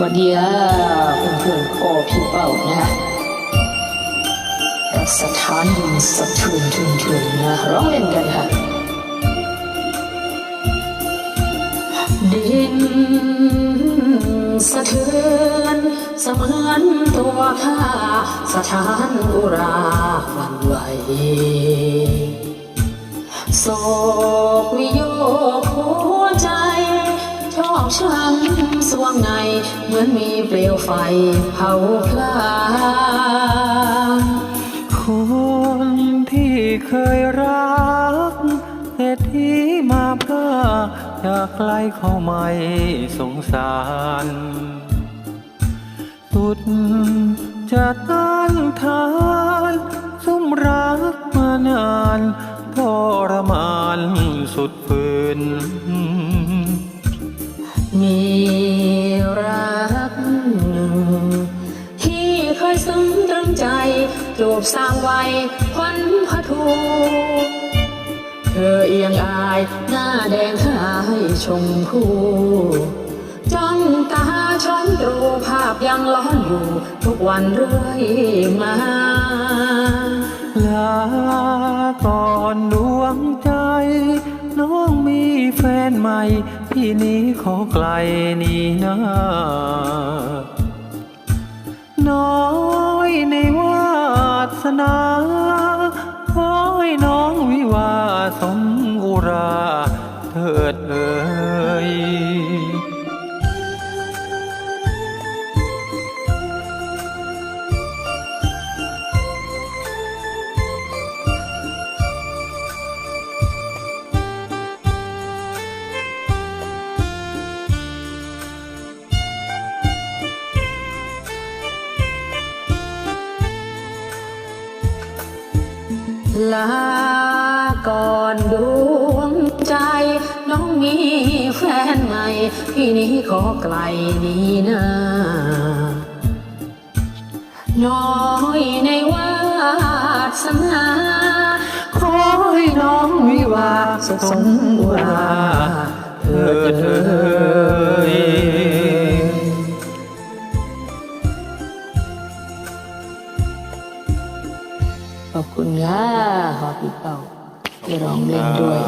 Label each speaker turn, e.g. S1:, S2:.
S1: สวัสดีครับเพื่อนๆพ่อพี่เป้านะฮะสถานยินสะเทือนทึนทึนนะร้องเล่นกันค่ะดินสะเทือนเสมือนตัวข้าสถานอุราวันไหวโศกวิโย ชอกช้ำสวงในเหมือนมีเปลวไฟเผาพลาง
S2: คนที่เคยรักเหตุที่มาพลาจากไกลเขาไม่สงสาร สุดจะต้านทานซุ่มรักมานานทรมานสุดฝืน
S1: มีรักหนึ่ง ที่เคยซึ้งตรึงใจจูบสร้างไว้ควันพะทูเธอเอียงอายหน้าแดงหายชมพูจ้องตาช้อนตรูภาพยังล้อนอยู่ ทุกวันเรื่อยมา
S2: ลาก่อนดวงใจ น้องมีแฟนใหม่ พี่นี้ขอไกลนี่นาน้อยในวาสนา
S1: ลาก่อนดวงใจ น้องมีแฟนใหม่ พี่นี้ขอไกลนี้นาน้อยในวาสนาขอให้น้องวิวาสุขสมอุราเถิดเถิด ขอบคุณค่ะขอพี่เป่าไปร้องเล่นด้วย